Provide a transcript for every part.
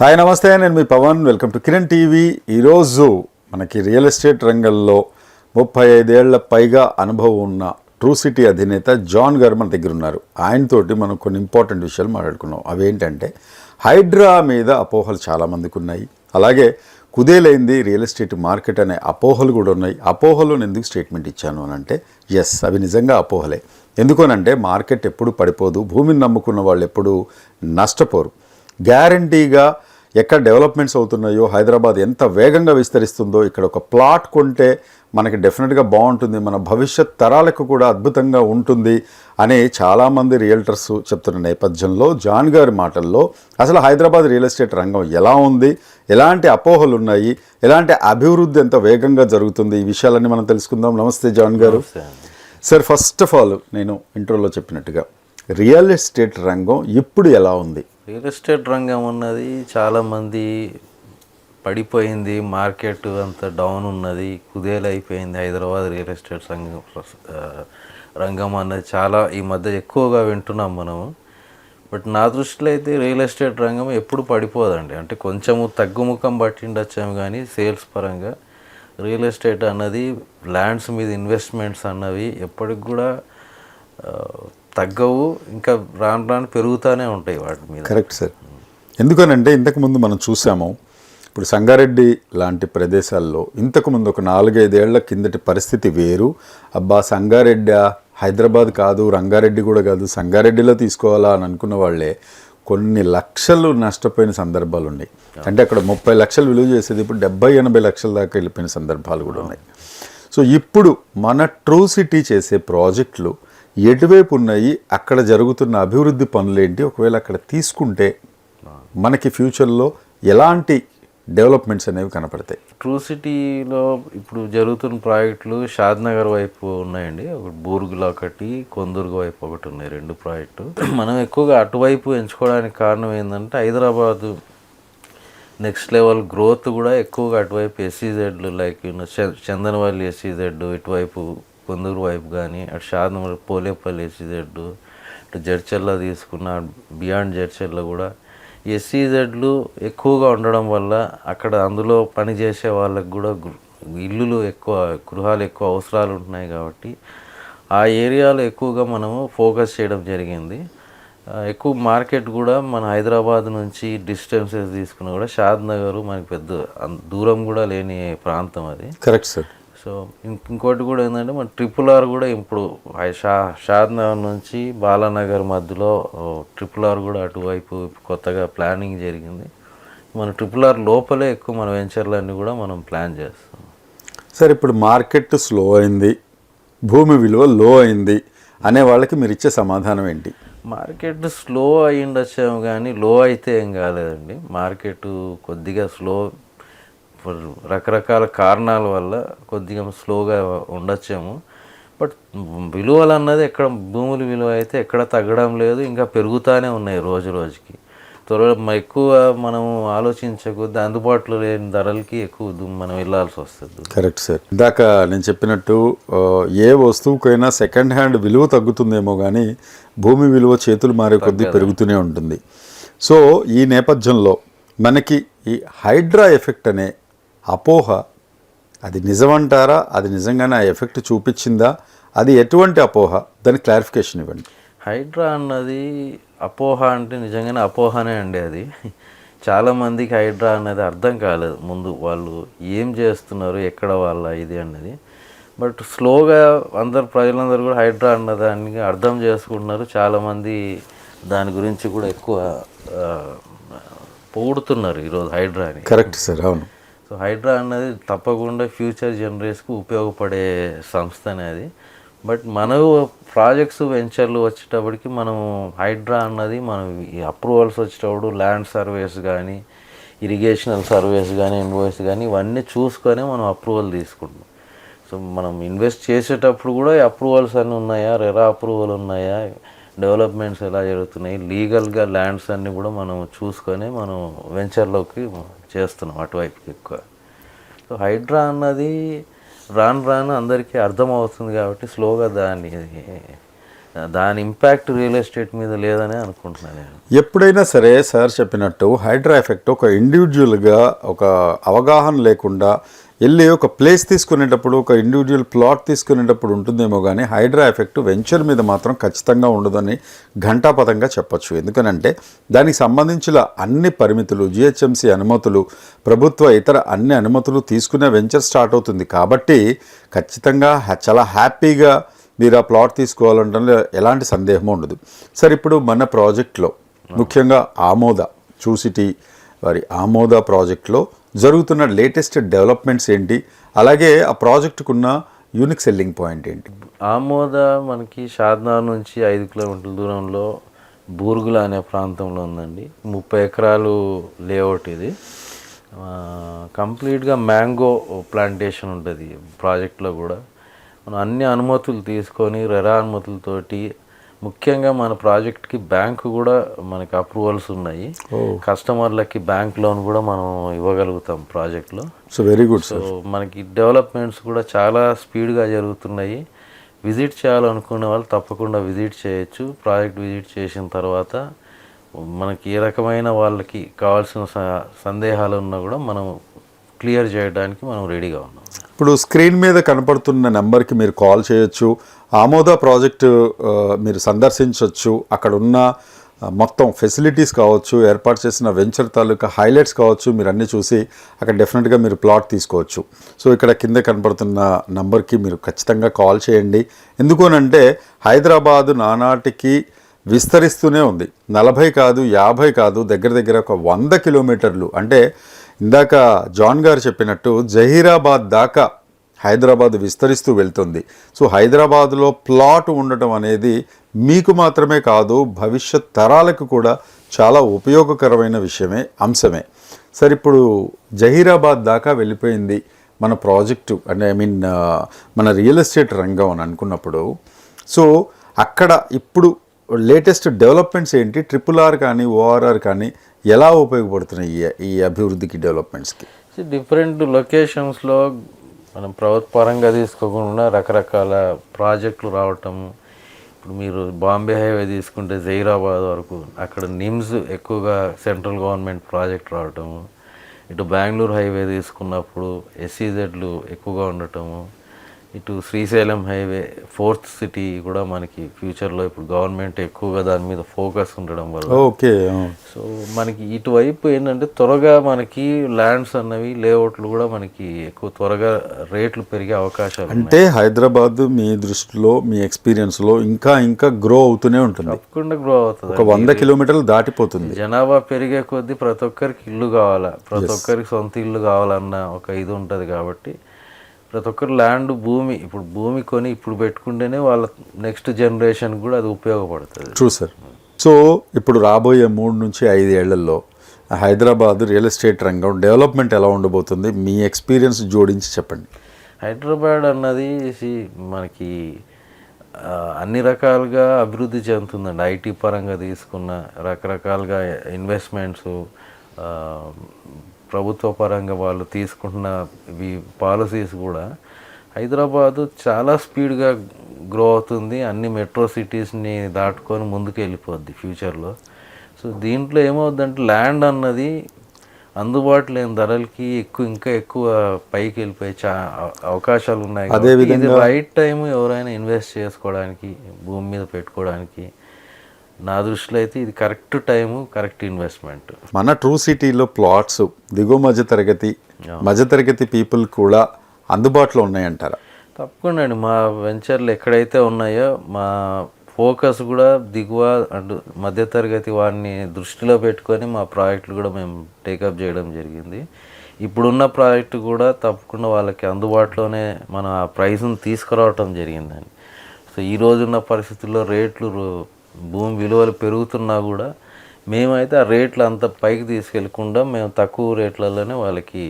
Hi నమస్తే. నేను మీ Pawan. Welcome to Kiran TV. ఈరోజు మనకి రియల్ ఎస్టేట్ రంగంలో ముప్పై ఐదేళ్ళ పైగా అనుభవం ఉన్న ట్రూ సిటీ అధినేత జాన్ గారు మన దగ్గర ఉన్నారు ఆయనతోటి మనం కొన్ని ఇంపార్టెంట్ విషయాలు మాట్లాడుకున్నాం. అవేంటంటే హైడ్రా మీద అపోహలు చాలామందికి ఉన్నాయి. అలాగే కుదేలైంది రియల్ ఎస్టేట్ మార్కెట్ అనే అపోహలు కూడా ఉన్నాయి. అపోహలు నేను ఎందుకు స్టేట్మెంట్ ఇచ్చాను అని అంటే ఎస్ అవి నిజంగా అపోహలే. ఎందుకనంటే మార్కెట్ ఎప్పుడు పడిపోదు. భూమిని నమ్ముకున్న వాళ్ళు ఎప్పుడు నష్టపోరు. గ్యారంటీగా ఎక్కడ డెవలప్మెంట్స్ అవుతున్నాయో హైదరాబాద్ ఎంత వేగంగా విస్తరిస్తుందో ఇక్కడ ఒక ప్లాట్ కొంటే మనకి డెఫినెట్గా బాగుంటుంది మన భవిష్యత్ తరాలకు కూడా అద్భుతంగా ఉంటుంది అని చాలామంది రియల్టర్స్ చెప్తున్న నేపథ్యంలో జాన్ గారి మాటల్లో అసలు హైదరాబాద్ రియల్ ఎస్టేట్ రంగం ఎలా ఉంది ఎలాంటి అపోహలు ఉన్నాయి ఎలాంటి అభివృద్ధి ఎంత వేగంగా జరుగుతుంది ఈ విషయాలన్నీ మనం తెలుసుకుందాం. నమస్తే జాన్ గారు. సార్ ఫస్ట్ ఆఫ్ ఆల్ నేను ఇంట్రోలో చెప్పినట్టుగా రియల్ ఎస్టేట్ రంగం ఇప్పుడు ఎలా ఉంది? రియల్ ఎస్టేట్ రంగం ఉన్నది చాలామంది పడిపోయింది మార్కెట్ అంత డౌన్ ఉన్నది కుదేలైపోయింది హైదరాబాద్ రియల్ ఎస్టేట్ రంగం రంగం అన్నది చాలా ఈ మధ్య ఎక్కువగా వింటున్నాం మనము. బట్ నా దృష్టిలో అయితే రియల్ ఎస్టేట్ రంగం ఎప్పుడు పడిపోదండి. అంటే కొంచెము తగ్గుముఖం పట్టిండొచ్చాము కానీ సేల్స్ పరంగా రియల్ ఎస్టేట్ అన్నది ల్యాండ్స్ మీద ఇన్వెస్ట్మెంట్స్ అన్నవి ఎప్పటికి కూడా తగ్గవు ఇంకా రాను రాను పెరుగుతూనే ఉంటాయి వాటి మీద. Correct sir. ఎందుకనంటే ఇంతకుముందు మనం చూసాము ఇప్పుడు సంగారెడ్డి లాంటి ప్రదేశాల్లో ఇంతకుముందు ఒక నాలుగైదేళ్ళ కిందటి పరిస్థితి వేరు. అబ్బా సంగారెడ్డి హైదరాబాద్ కాదు రంగారెడ్డి కూడా కాదు సంగారెడ్డిలో తీసుకోవాలా అని అనుకున్న వాళ్ళే కొన్ని లక్షలు నష్టపోయిన సందర్భాలు ఉన్నాయి. అంటే అక్కడ ముప్పై లక్షలు విలువ చేసేది ఇప్పుడు డెబ్బై ఎనభై లక్షల దాకా వెళ్ళిపోయిన సందర్భాలు కూడా ఉన్నాయి. సో ఇప్పుడు మన ట్రూ సిటీ చేసే ప్రాజెక్టులు ఎటువైపు ఉన్నాయి అక్కడ జరుగుతున్న అభివృద్ధి పనులేంటి ఒకవేళ అక్కడ తీసుకుంటే మనకి ఫ్యూచర్లో ఎలాంటి డెవలప్మెంట్స్ అనేవి కనపడతాయి? ట్రూ సిటీలో ఇప్పుడు జరుగుతున్న ప్రాజెక్టులు షాద్ నగర్ వైపు ఉన్నాయండి. ఒకటి బూర్గులో ఒకటి కొందుర్గు వైపు ఒకటి ఉన్నాయి రెండు ప్రాజెక్టు. మనం ఎక్కువగా అటువైపు ఎంచుకోవడానికి కారణం ఏంటంటే హైదరాబాదు నెక్స్ట్ లెవెల్ గ్రోత్ కూడా ఎక్కువగా అటువైపు ఎస్సీజెడ్లు లైక్ చందనవల్లి ఎస్సీజెడ్ ఇటువైపు పొందూరు వైపు కానీ అటు షాదనగర్ పోలేపల్లి ఎస్సీజెడ్ ఇటు జడ్చర్ల తీసుకున్న బియాండ్ జడ్చర్ల కూడా ఎస్సీజెడ్లు ఎక్కువగా ఉండడం వల్ల అక్కడ అందులో పనిచేసే వాళ్ళకు కూడా ఇల్లులు ఎక్కువ గృహాలు ఎక్కువ అవసరాలు ఉంటున్నాయి కాబట్టి ఆ ఏరియాలో ఎక్కువగా మనము ఫోకస్ చేయడం జరిగింది. ఎక్కువ మార్కెట్ కూడా మన హైదరాబాద్ నుంచి డిస్టెన్సెస్ తీసుకున్న కూడా షాద్ నగర్ మనకి పెద్ద అంత దూరం కూడా లేని ప్రాంతం అది. Correct sir. సో ఇంకోటి కూడా ఏంటంటే మన ట్రిపుల్ ఆర్ కూడా ఇప్పుడు షా షాద్ నగర్ నుంచి బాలానగర్ మధ్యలో ట్రిపుల్ ఆర్ కూడా అటువైపు కొత్తగా ప్లానింగ్ జరిగింది. మన ట్రిపుల్ ఆర్ లోపలే ఎక్కువ మన వెంచర్లన్నీ కూడా మనం ప్లాన్ చేస్తాం. సార్ ఇప్పుడు మార్కెట్ స్లో అయింది భూమి విలువ లో అయింది అనే వాళ్ళకి మీరు ఇచ్చే సమాధానం ఏంటి? మార్కెట్ స్లో అయ్యిండొచ్చాము కానీ లో అయితే ఏం కాలేదండి. మార్కెట్ కొద్దిగా స్లో రకరకాల కారణాల వల్ల కొద్దిగా స్లోగా ఉండొచ్చాము. బట్ విలువలు అన్నది ఎక్కడ భూముల విలువ అయితే ఎక్కడ తగ్గడం లేదు ఇంకా పెరుగుతూనే ఉన్నాయి రోజు రోజుకి. త్వరగా మ- ఎక్కువ మనం ఆలోచించకొద్ది అందుబాటులో లేని ధరలకి ఎక్కువ మనం వెళ్ళాల్సి వస్తుంది. Correct sir. ఇందాక నేను చెప్పినట్టు ఏ వస్తువుకైనా సెకండ్ హ్యాండ్ విలువ తగ్గుతుందేమో కానీ భూమి విలువ చేతులు మారే కొద్దీ పెరుగుతూనే ఉంటుంది. సో ఈ నేపథ్యంలో మనకి ఈ హైడ్రా ఎఫెక్ట్ అనే అపోహ. అది నిజమంటారా? అది నిజంగానే ఆ ఎఫెక్ట్ చూపించిందా? అది ఎటువంటి అపోహ? దాని క్లారిఫికేషన్ ఇవ్వండి. హైడ్రా అన్నది అపోహ అంటే నిజంగానే అపోహనే అండి అది. చాలామందికి హైడ్రా అనేది అర్థం కాలేదు. ముందు వాళ్ళు ఏం చేస్తున్నారు ఎక్కడ వాళ్ళ ఇది అన్నది. బట్ స్లోగా అందరు ప్రజలందరూ కూడా హైడ్రా అన్నదాన్ని అర్థం చేసుకుంటున్నారు. చాలామంది దాని గురించి కూడా ఎక్కువ పొగుడుతున్నారు ఈరోజు హైడ్రాని. కరెక్ట్ సార్ అవును. సో హైడ్రా అన్నది తప్పకుండా ఫ్యూచర్ జనరేషన్కి ఉపయోగపడే సంస్థ అనేది బట్ మన ప్రాజెక్ట్స్ వెంచర్లు వచ్చేటప్పటికి మనం హైడ్రా అన్నది మనం ఈ అప్రూవల్స్ వచ్చేటప్పుడు ల్యాండ్ సర్వేస్ కానీ ఇరిగేషనల్ సర్వేస్ కానీ ఇన్వాయిస్ కానీ ఇవన్నీ చూసుకొని మనం అప్రూవల్ తీసుకుంటాం సో మనం ఇన్వెస్ట్ చేసేటప్పుడు కూడా అప్రూవల్స్ అన్నీ ఉన్నాయా? రెరా అప్రూవల్ ఉన్నాయా? డెవలప్మెంట్స్ ఎలా జరుగుతున్నాయి? లీగల్గా ల్యాండ్స్ అన్నీ కూడా మనం చూసుకొని మనం వెంచర్లోకి చేస్తున్నాం అటువైపు ఎక్కువ. సో హైడ్రా అన్నది రాను రాను అందరికీ అర్థమవుతుంది కాబట్టి స్లోగా దాన్ని దాని ఇంపాక్ట్ రియల్ ఎస్టేట్ మీద లేదని అనుకుంటున్నాను నేను. ఎప్పుడైనా సరే సార్ చెప్పినట్టు హైడ్రా ఎఫెక్ట్ ఒక ఇండివిజువల్గా ఒక అవగాహన లేకుండా వెళ్ళి ఒక ప్లేస్ తీసుకునేటప్పుడు ఒక ఇండివిజువల్ ప్లాట్ తీసుకునేటప్పుడు ఉంటుందేమో కానీ హైడ్రా ఎఫెక్ట్ వెంచర్ మీద మాత్రం ఖచ్చితంగా ఉండదని ఘంటాపథంగా చెప్పచ్చు. ఎందుకనంటే దానికి సంబంధించిన అన్ని పరిమితులు జిహెచ్ఎంసీ అనుమతులు ప్రభుత్వ ఇతర అన్ని అనుమతులు తీసుకునే వెంచర్ స్టార్ట్ అవుతుంది. కాబట్టి ఖచ్చితంగా చాలా హ్యాపీగా మీరు ఆ ప్లాట్ తీసుకోవాలంటే ఎలాంటి సందేహం ఉండదు. సరే ఇప్పుడు మన ప్రాజెక్ట్లో ముఖ్యంగా ఆమోద చూసిటీ వారి ఆమోద ప్రాజెక్ట్లో జరుగుతున్న లేటెస్ట్ డెవలప్మెంట్స్ ఏంటి? అలాగే ఆ ప్రాజెక్టుకున్న యూనిక్ సెల్లింగ్ పాయింట్ ఏంటి? ఆమోద మనకి షాద్నా నుంచి ఐదు కిలోమీటర్ల దూరంలో బూర్గుల అనే ప్రాంతంలో ఉందండి. ముప్పై ఎకరాలు లేఅవుట్ ఇది. కంప్లీట్గా మ్యాంగో ప్లాంటేషన్ ఉంటుంది ప్రాజెక్ట్లో కూడా. మనం అన్ని అనుమతులు తీసుకొని రెరా అనుమతులతోటి ముఖ్యంగా మన ప్రాజెక్ట్కి బ్యాంకు కూడా మనకి అప్రూవల్స్ ఉన్నాయి. కస్టమర్లకి బ్యాంక్ లోన్ కూడా మనం ఇవ్వగలుగుతాం ప్రాజెక్ట్లో సో వెరీ గుడ్ సో మనకి డెవలప్మెంట్స్ కూడా చాలా స్పీడ్గా జరుగుతున్నాయి. విజిట్ చేయాలనుకునే వాళ్ళు తప్పకుండా విజిట్ చేయొచ్చు. ప్రాజెక్ట్ విజిట్ చేసిన తర్వాత మనకి ఏ రకమైన వాళ్ళకి కావాల్సిన సందేహాలు ఉన్నా కూడా మనం క్లియర్ చేయడానికి మనం రెడీగా ఉన్నాం. ఇప్పుడు స్క్రీన్ మీద కనపడుతున్న నెంబర్కి మీరు కాల్ చేయొచ్చు. ఆమోద ప్రాజెక్టు మీరు సందర్శించవచ్చు అక్కడ ఉన్న మొత్తం ఫెసిలిటీస్ కావచ్చు ఏర్పాటు చేసిన వెంచర్ తాలూకా హైలైట్స్ కావచ్చు మీరు అన్నీ చూసి అక్కడ డెఫినెట్గా మీరు ప్లాట్ తీసుకోవచ్చు. సో ఇక్కడ కింద కనపడుతున్న నంబర్కి మీరు ఖచ్చితంగా కాల్ చేయండి. ఎందుకోనంటే హైదరాబాదు నానాటికి విస్తరిస్తూనే ఉంది. నలభై కాదు యాభై కాదు దగ్గర దగ్గర ఒక వంద కిలోమీటర్లు. అంటే ఇందాక జాన్ గారు చెప్పినట్టు జహీరాబాద్ దాకా హైదరాబాద్ విస్తరిస్తూ వెళ్తుంది. సో హైదరాబాద్లో ప్లాట్ ఉండటం అనేది మీకు మాత్రమే కాదు భవిష్యత్ తరాలకు కూడా చాలా ఉపయోగకరమైన విషయమే అంశమే. సరే ఇప్పుడు జహీరాబాద్ దాకా వెళ్ళిపోయింది మన ప్రాజెక్టు అంటే ఐ మీన్ మన రియల్ ఎస్టేట్ రంగం అని అనుకున్నప్పుడు. సో అక్కడ ఇప్పుడు లేటెస్ట్ డెవలప్మెంట్స్ ఏంటి? ట్రిపుల్ ఆర్ కానీ ఓఆర్ఆర్ కానీ ఎలా ఉపయోగపడుతున్నాయి ఈ- అభివృద్ధికి డెవలప్మెంట్స్కి? డిఫరెంట్ లొకేషన్స్లో మనం ప్రభుత్వ పరంగా తీసుకోకుండా రకరకాల ప్రాజెక్టులు రావటం ఇప్పుడు మీరు బాంబే హైవే తీసుకుంటే జైరాబాద్ వరకు అక్కడ నిమ్స్ ఎక్కువగా సెంట్రల్ గవర్నమెంట్ ప్రాజెక్ట్ రావటము ఇటు బెంగళూరు హైవే తీసుకున్నప్పుడు ఎస్సీజెడ్లు ఎక్కువగా ఉండటము ఇటు శ్రీశైలం హైవే ఫోర్త్ సిటీ కూడా మనకి ఫ్యూచర్లో ఇప్పుడు గవర్నమెంట్ ఎక్కువగా దాని మీద ఫోకస్ ఉండడం వల్ల. ఓకే సో మనకి ఇటువైపు ఏంటంటే త్వరగా మనకి ల్యాండ్స్ అన్నవి లేఅవుట్లు కూడా మనకి ఎక్కువ త్వరగా రేట్లు పెరిగే అవకాశాలు అంటే హైదరాబాద్ మీ దృష్టిలో మీ ఎక్స్పీరియన్స్లో ఇంకా ఇంకా గ్రో అవుతూనే ఉంటుంది. తప్పకుండా గ్రో అవుతుంది. ఒక వంద కిలోమీటర్లు దాటిపోతుంది. జనాభా పెరిగే కొద్దీ ప్రతి ఒక్కరికి ఇల్లు కావాలా? ప్రతి ఒక్కరికి సొంత ఇల్లు కావాలన్న ఒక ఇది ఉంటుంది కాబట్టి ప్రతి ఒక్కరు ల్యాండ్ భూమి ఇప్పుడు భూమి కొని ఇప్పుడు పెట్టుకుంటేనే వాళ్ళ నెక్స్ట్ జనరేషన్ కూడా అది ఉపయోగపడుతుంది. ట్రూ సార్ సో ఇప్పుడు రాబోయే మూడు నుంచి ఐదు ఏళ్ళలో హైదరాబాద్ రియల్ ఎస్టేట్ రంగం డెవలప్మెంట్ ఎలా ఉండబోతుంది? మీ ఎక్స్పీరియన్స్ జోడించి చెప్పండి. హైదరాబాద్ అన్నది మనకి అన్ని రకాలుగా అభివృద్ధి చెందుతుందండి. ఐటీ పరంగా తీసుకున్న రకరకాలుగా ఇన్వెస్ట్మెంట్స్ ప్రభుత్వ పరంగా వాళ్ళు తీసుకుంటున్న ఇవి పాలసీస్ కూడా హైదరాబాదు చాలా స్పీడ్గా గ్రో అవుతుంది. అన్ని మెట్రో సిటీస్ని దాటుకొని ముందుకు వెళ్ళిపోద్ది ఫ్యూచర్లో. సో దీంట్లో ఏమవుద్దంటే ల్యాండ్ అన్నది అందుబాటులో లేని ధరలకి ఎక్కువ ఇంకా ఎక్కువ పైకి వెళ్ళిపోయే చా అవ- అవకాశాలు ఉన్నాయి ఇది రైట్ టైం ఎవరైనా ఇన్వెస్ట్ చేసుకోవడానికి భూమి మీద పెట్టుకోవడానికి నా దృష్టిలో అయితే ఇది కరెక్ట్ టైము కరెక్ట్ ఇన్వెస్ట్మెంట్. మన ట్రూ సిటీలో ప్లాట్స్ దిగువ మధ్య తరగతి మధ్య తరగతి పీపుల్ కూడా అందుబాటులో ఉన్నాయంటారా? తప్పకుండా అండి. మా వెంచర్లు ఎక్కడైతే ఉన్నాయో మా ఫోకస్ కూడా దిగువ అండ్ మధ్యతరగతి వారిని దృష్టిలో పెట్టుకొని మా ప్రాజెక్టులు కూడా మేము టేకప్ చేయడం జరిగింది. ఇప్పుడున్న ప్రాజెక్టు కూడా తప్పకుండా వాళ్ళకి అందుబాటులోనే మన ఆ ప్రైస్ని తీసుకురావటం జరిగిందండి. సో ఈ రోజున్న పరిస్థితుల్లో రేట్లు భూమి విలువలు పెరుగుతున్నా కూడా మేమైతే ఆ రేట్లు అంత పైకి తీసుకెళ్ళకుండా మేము తక్కువ రేట్లలోనే వాళ్ళకి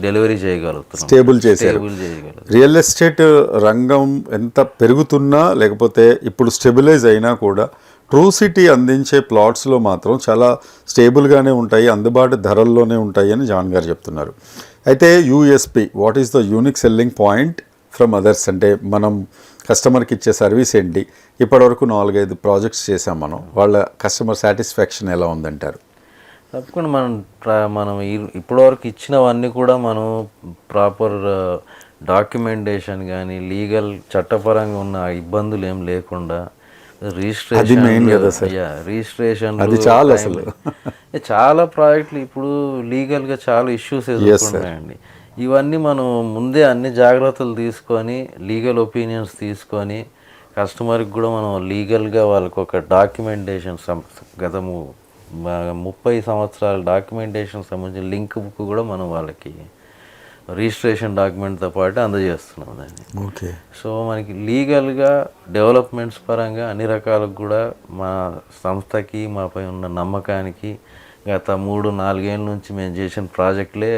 డెలివరీ చేయగలుగుతున్నాం. స్టేబుల్ చేయగలుగుతాం రియల్ ఎస్టేట్ రంగం ఎంత పెరుగుతున్నా లేకపోతే ఇప్పుడు స్టెబిలైజ్ అయినా కూడా ట్రూ సిటీ అందించే ప్లాట్స్లో మాత్రం చాలా స్టేబుల్గానే ఉంటాయి అందుబాటు ధరల్లోనే ఉంటాయి అని జాన్ గారు చెప్తున్నారు. అయితే USP what is the unique selling point from others అంటే మనం కస్టమర్కి ఇచ్చే సర్వీస్ ఏంటి? ఇప్పటివరకు నాలుగైదు ప్రాజెక్ట్స్ చేసాం మనం. వాళ్ళ కస్టమర్ సాటిస్ఫాక్షన్ ఎలా ఉందంటారు? తప్పకుండా మనం మనం ఈ- ఇప్పటివరకు ఇచ్చినవన్నీ కూడా మనం ప్రాపర్ డాక్యుమెంటేషన్ కానీ లీగల్ చట్టపరంగా ఉన్న ఇబ్బందులు ఏం లేకుండా రిజిస్ట్రేషన్. రిజిస్ట్రేషన్ అది చాలు అసలు. చాలా ప్రాజెక్టులు ఇప్పుడు లీగల్గా చాలా ఇష్యూస్ ఎదుర్కొంటున్నాయండి. ఇవన్నీ మనం ముందే అన్ని జాగ్రత్తలు తీసుకొని లీగల్ ఒపీనియన్స్ తీసుకొని కస్టమర్కి కూడా మనం లీగల్గా వాళ్ళకి ఒక డాక్యుమెంటేషన్ గత ము- మ- ముప్పై సంవత్సరాల డాక్యుమెంటేషన్ సంబంధించిన లింక్ బుక్ కూడా మనం వాళ్ళకి రిజిస్ట్రేషన్ డాక్యుమెంట్తో పాటు అందజేస్తున్నాం దాన్ని. ఓకే. సో మనకి లీగల్గా డెవలప్మెంట్స్ పరంగా అన్ని రకాలకు కూడా మా సంస్థకి మాపై ఉన్న నమ్మకానికి గత మూడు నాలుగేళ్ళ నుంచి మేము చేసిన ప్రాజెక్టులే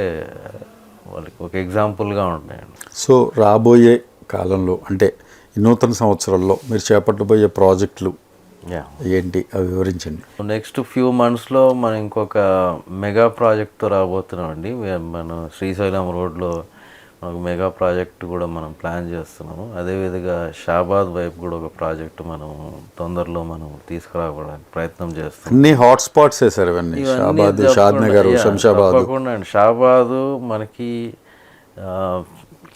వాళ్ళకి ఒక ఎగ్జాంపుల్గా ఉంటాయండి సో రాబోయే కాలంలో అంటే నూతన సంవత్సరంలో మీరు చేపట్టబోయే ప్రాజెక్టులు యా ఏంటి? అవి వివరించండి. నెక్స్ట్ ఫ్యూ మంత్స్లో మనం ఇంకొక మెగా ప్రాజెక్ట్తో రాబోతున్నాం అండి మనం శ్రీశైలం రోడ్లో ఒక మెగా ప్రాజెక్ట్ కూడా మనం ప్లాన్ చేస్తున్నాము. అదేవిధంగా షాబాద్ వైపు కూడా ఒక ప్రాజెక్ట్ మనం తొందరలో మనం తీసుకురావడానికి ప్రయత్నం చేస్తున్నాం. అన్ని హాట్ స్పాట్స్ వేసారు ఇవన్నీ షాబాద్ షాద్ నగర్ శంషాబాద్. తప్పకుండా అండి. షాబాదు మనకి ఆ,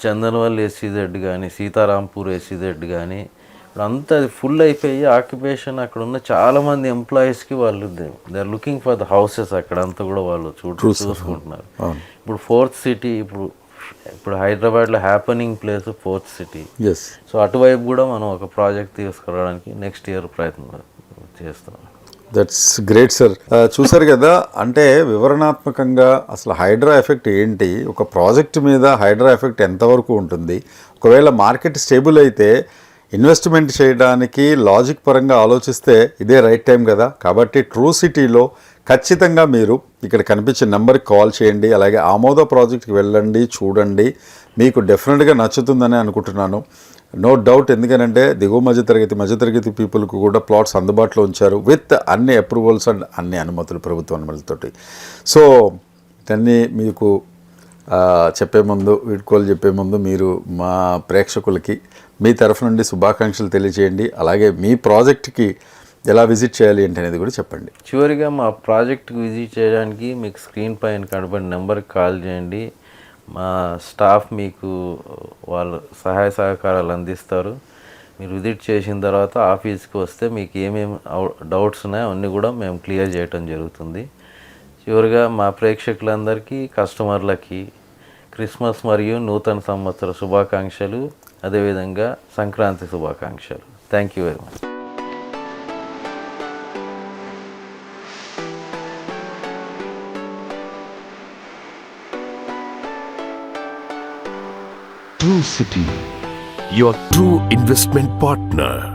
చందనవల్లి ఎస్సీజెడ్ కానీ సీతారాంపూర్ ఎస్సీజెడ్ కానీ ఇప్పుడు అంతా అది ఫుల్ అయిపోయి ఆక్యుపేషన్ అక్కడ ఉన్న చాలా మంది ఎంప్లాయీస్కి వాళ్ళు they are looking for the houses అక్కడ. అంతా కూడా వాళ్ళు చూ చూసుకుంటున్నారు. ఇప్పుడు ఫోర్త్ సిటీ ఇప్పుడు ఇప్పుడు హైదరాబాద్లో happening place fourth city yes so అటువైపు కూడా మనం ఒక ప్రాజెక్ట్ తీసుకురావడానికి నెక్స్ట్ ఇయర్ ప్రయత్నం చేస్తున్నాం దట్స్ గ్రేట్ సార్ చూసారు కదా అంటే వివరణాత్మకంగా అసలు హైడ్రా ఎఫెక్ట్ ఏంటి? ఒక ప్రాజెక్ట్ మీద హైడ్రా ఎఫెక్ట్ ఎంతవరకు ఉంటుంది? ఒకవేళ మార్కెట్ స్టేబుల్ అయితే ఇన్వెస్ట్మెంట్ చేయడానికి లాజిక్ పరంగా ఆలోచిస్తే ఇదే రైట్ టైం కదా. కాబట్టి ట్రూ సిటీలో ఖచ్చితంగా మీరు ఇక్కడ కనిపించే నెంబర్కి కాల్ చేయండి అలాగే ఆమోద ప్రాజెక్ట్కి వెళ్ళండి చూడండి. మీకు డెఫినెట్గా నచ్చుతుందని అనుకుంటున్నాను. నో డౌట్ ఎందుకనంటే దిగువ మధ్యతరగతి మధ్యతరగతి పీపుల్కి కూడా ప్లాట్స్ అందుబాటులో ఉంచారు విత్ అన్ని అప్రూవల్స్ అండ్ అన్ని అనుమతులు ప్రభుత్వ అనుమతులతోటి. సో దాన్ని మీకు చెప్పే ముందు వీడ్కోలు చెప్పే ముందు మీరు మా ప్రేక్షకులకి మీ తరఫు నుండి శుభాకాంక్షలు తెలియజేయండి. అలాగే మీ ప్రాజెక్ట్కి ఎలా విజిట్ చేయాలి ఏంటి అనేది కూడా చెప్పండి. చివరిగా మా ప్రాజెక్ట్కి విజిట్ చేయడానికి మీకు స్క్రీన్ పైన కనబడిన నెంబర్కి కాల్ చేయండి. మా స్టాఫ్ మీకు వాళ్ళ సహాయ సహకారాలు అందిస్తారు. మీరు విజిట్ చేసిన తర్వాత ఆఫీస్కి వస్తే మీకు ఏమేమి డౌట్స్ ఉన్నాయో అన్నీ కూడా మేము క్లియర్ చేయటం జరుగుతుంది. చివరిగా మా ప్రేక్షకులందరికీ కస్టమర్లకి క్రిస్మస్ మరియు నూతన సంవత్సర శుభాకాంక్షలు అదేవిధంగా సంక్రాంతి శుభాకాంక్షలు thank you very much True City, your true investment partner.